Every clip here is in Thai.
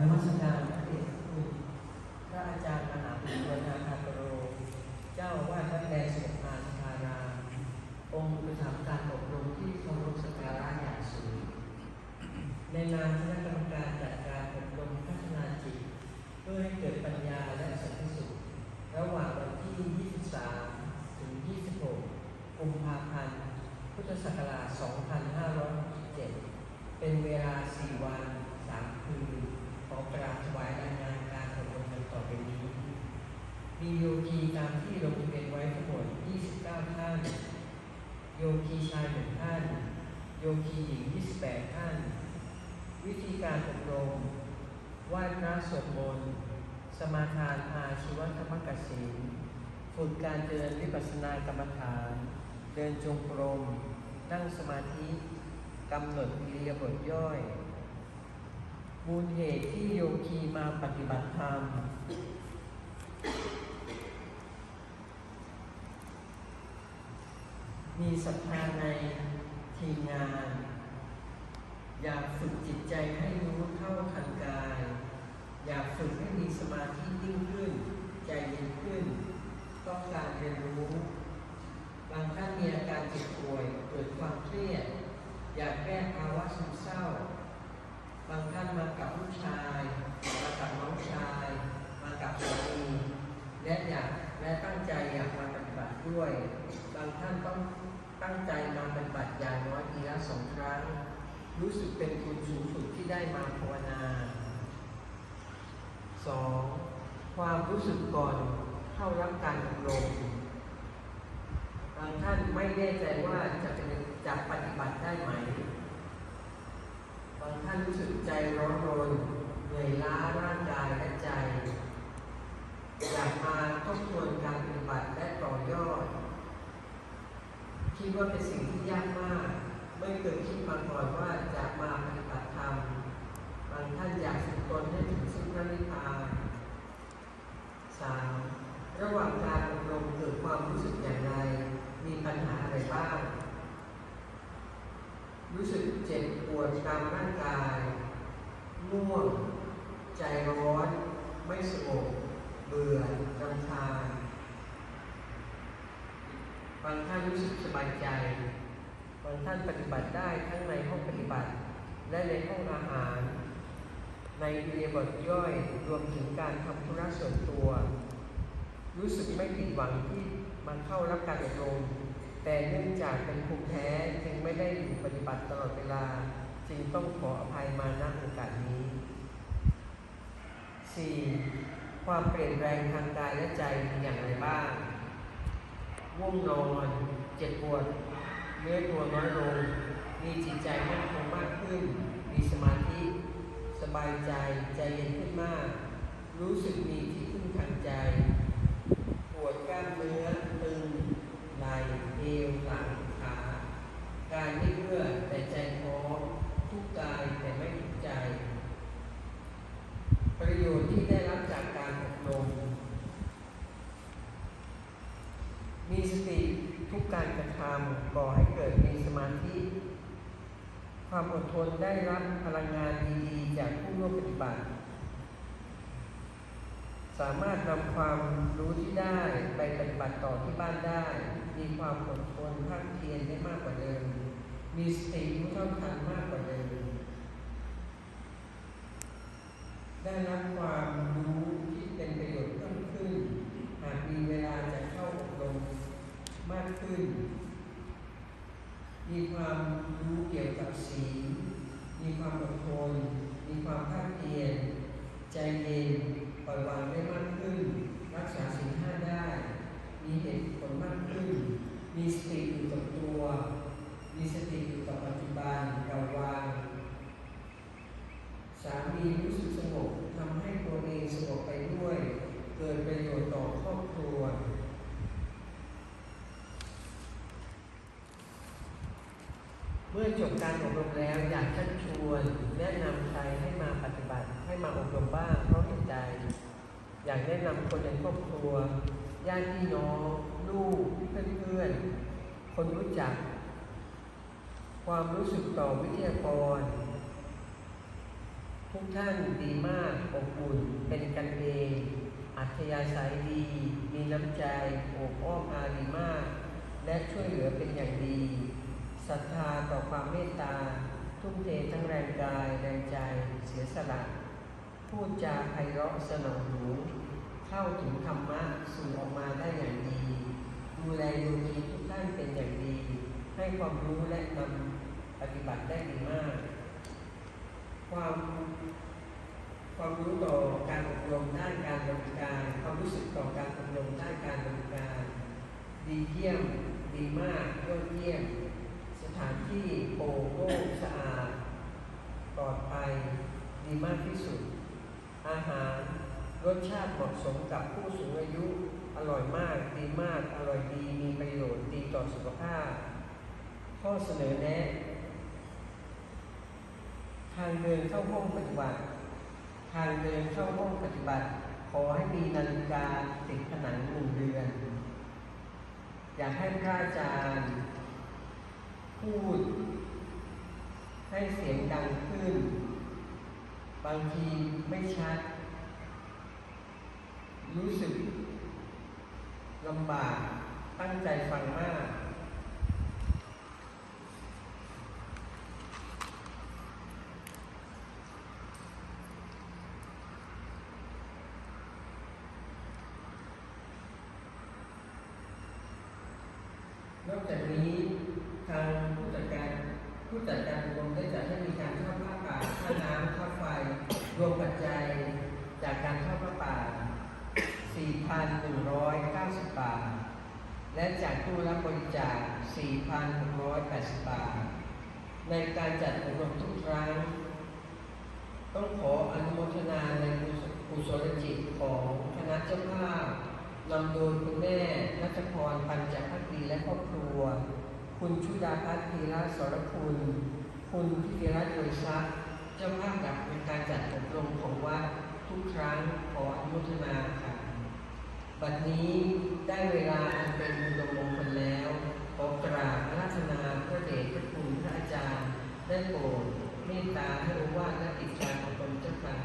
นมัสการพระเดชคุณพระอาจารย์มหาบุญนาคาโตโร เจ้าวาดวัดแดงสุภาสภารามองค์ประถมการอบรมที่เคารพสักการะอย่างสูง ในนามคณะกรรมการจัดการอบรมพัฒนาจิต เพื่อให้เกิดปัญญาและสันติสุข ระหว่างวันที่ 23 ถึง 26 กุมภาพันธ์ พุทธศักราช 2567 เป็นเวลา 4 วัน 3 คืน ขอกราบถวายรายงานการอบรมดังต่อไปนี้ มีโยคีตามที่ลงทะเบียนไว้ทั้งหมด 29 ท่าน โยคีชายหนึ่งท่าน โยคีหญิง 28 ท่าน วิธีการอบรมไหว้พระสวดมนต์สมาทานอาชีวธรรมกสินฝึกการเดินวิปัสสนากรรมฐาน เดินจงกรม นั่งสมาธิกำหนดวิริยบทย่อย มูลเหตุที่โยคีมาปฏิบัติธรรม มีศรัทธาในทีมงาน อยากฝึกจิตใจให้รู้เท่าทันกาย อยากฝึกให้มีสมาธิยิ่งขึ้น ใจเย็นขึ้น ต้องการเรียนรู้ บางท่านมีอาการเจ็บป่วย เกิดความเครียด อยากแก้ภาวะซึมเศร้า บางท่านมากับลูกชาย มากับน้องชาย มากับสามีและอยากและตั้งใจอยากมาปฏิบัติ ด้วย บางท่านต้องตั้งใจมาปฏิบัติอย่างน้อยปีละสองครั้ง รู้สึกเป็นคุณสูงสุดที่ได้มาภาวนาสองความรู้สึกก่อนเข้ารับการอบรมบางท่านไม่แน่ใจว่าจะเป็นจะปฏิบัติได้ไหม บางท่านรู้สึกใจร้อนรนเหนื่อยล้าร่างกายและใจ อยากมาทบทวนการปฏิบัติและต่อยอด คิดว่าเป็นสิ่งที่ยากมาก ไม่เคยคิดมาก่อนว่าจะมาปฏิบัติธรรมบางท่านอยากฝึกตนให้ถึงซึ่งพระนิพพานสามระหว่างการอบรมเกิดความรู้สึกอย่างไร มีปัญหาอะไรบ้าง รู้สึกเจ็บปวดตามร่างกายง่วง ใจร้อน ไม่สงบ เบื่อรำคาญบางท่านรู้สึกสบายใจบางท่านปฏิบัติได้ทั้งในห้องปฏิบัติ และในห้องอาหาร ในเรียบทย่อยรวมถึงการทำธุระส่วนตัว รู้สึกไม่ผิดหวังที่มาเข้ารับการอบรมแต่เนื่องจากเป็นภูมิแพ้จึงไม่ได้อยู่ปฏิบัติตลอดเวลา จึงต้องขออภัยมาณโอกาสนี้ 4. ความเปลี่ยนแปลงทางกายและใจเป็นอย่างไรบ้างง่วงนอนเจ็บปวดเนื้อตัวน้อยลง มีจิตใจมั่นคงมากขึ้น มีสมาธิ สบายใจใจเย็นขึ้นมาก รู้สึกมีที่พึ่งทางใจ ปวดกล้ามเนื้อ ตึง ไหล่เอว หลัง ขา กายไม่เมื่อยแต่ใจพร้อมทุกกายแต่ไม่ทุกใจ ประโยชน์ที่ได้รับจากการอบรม มีสติทุกการกระทำก่อให้เกิดมีสมาธิ ความอดทนได้รับพลังงานดีๆ จากผู้ร่วมปฏิบัติ สามารถนำความรู้ที่ได้ไปปฏิบัติต่อที่บ้านได้ มีความอดทนภาคเพียรได้มากกว่าเดิม มีสติรู้เท่าทันมากกว่าเดิม ได้รับความรู้ที่เป็นประโยชน์เพิ่มขึ้น หากมีเวลาจะเข้าอบรมมากขึ้น มีความรู้เกี่ยวกับสีลมีความอดทนมีความภาคเพียรใจเย็นปล่อยวางได้มากขึ้น รักษาสิ่งห้าได้ มีเหตุผลมากขึ้น มีสติอยู่กับตัว มีสติอยู่กับปัจจุบันเราวาง สามีรู้สึกสงบทำให้ตัวเองสงบไปด้วย เกิดประโยชน์ต่อครอบครัว เมื่อจบการอบรมแล้วอยากชักชวนแนะนำใครให้มาปฏิบัติให้มาอบรมบ้างเพราะเห็นใจ อยากแนะนำคนในครอบครัวญาติพี่น้อง ลูกเพื่อนๆคนรู้จัก ความรู้สึกต่อวิทยากร ทุกท่านดีมากอบอุ่นเป็นกันเอง อัธยาศัยดี มีน้ำใจโอบอ้อมอารีมาก และช่วยเหลือเป็นอย่างดี ศรัทธาต่อความเมตตา ทุ่มเททั้งแรงกายแรงใจเสียสละพูดจาไพเราะสนองหูเข้าถึงธรรมะสื่ออกมาได้อย่างดีดูแลโยมีทุกท่านเป็นอย่างดี ให้ความรู้และนำปฏิบัติได้ดีมาก ความความรู้ต่อการอบรมด้านการบริการ ความรู้สึกต่อการอบรมด้านการบริการ ดีเยี่ยม ดีมากยอดเยี่ยม ถานที่โปร่งโล่งสะอาดปลอดภัยดีมากที่สุด อาหารรสชาติเหมาะสมกับผู้สูงอายุ อร่อยมาก ดีมาก อร่อยดี มีประโยชน์ ดีต่อสุขภาพ ข้อเสนอแนะ ทางเดินเข้าห้องปฏิบัติ ทางเดินเข้าห้องปฏิบัติ ขอให้มีนาฬิกาติดผนังหนึ่งเดือน อยากให้พระอาจารย์ พูด ให้เสียงดังขึ้น บางทีไม่ชัด รู้สึกลำบากตั้งใจฟังมากนอกจากนี้ทางผู้จัดการผู้ จัดการอบรมได้จัดให้มีการทอดผ้าป่าค่าน้ำค่าไฟ รวมปัจจัยจากการทอดผ้าป่า 4,190 บาท และจากตู้รับบริจาค 4,680 บาท ในการจัดอบรมทุกครั้ง ต้องขออนุโมทนาในกุศลจิตของคณะเจ้าภาพนำโดยคุณแม่นัชพรปัญจพักดีและครอบครัว คุณชุดาพัฒน์ธีระสรคุณ คุณพิธีรัตน์โดยทรัพย์เจ้าภาพหลักในการจัดอบรมของวัดทุกครั้งขออนุโมทนาค่ะบัดนี้ได้เวลาอันเป็นอุดมงคลแล้วขอกราบราธนาพระเดชพระคุณพระอาจารย์ ได้โปรดเมตตาให้รู้ว่าและติดการอบรมเจ้าค่ะ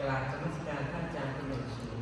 กราบสมัสการพระอาจารย์เป็นอย่างสูง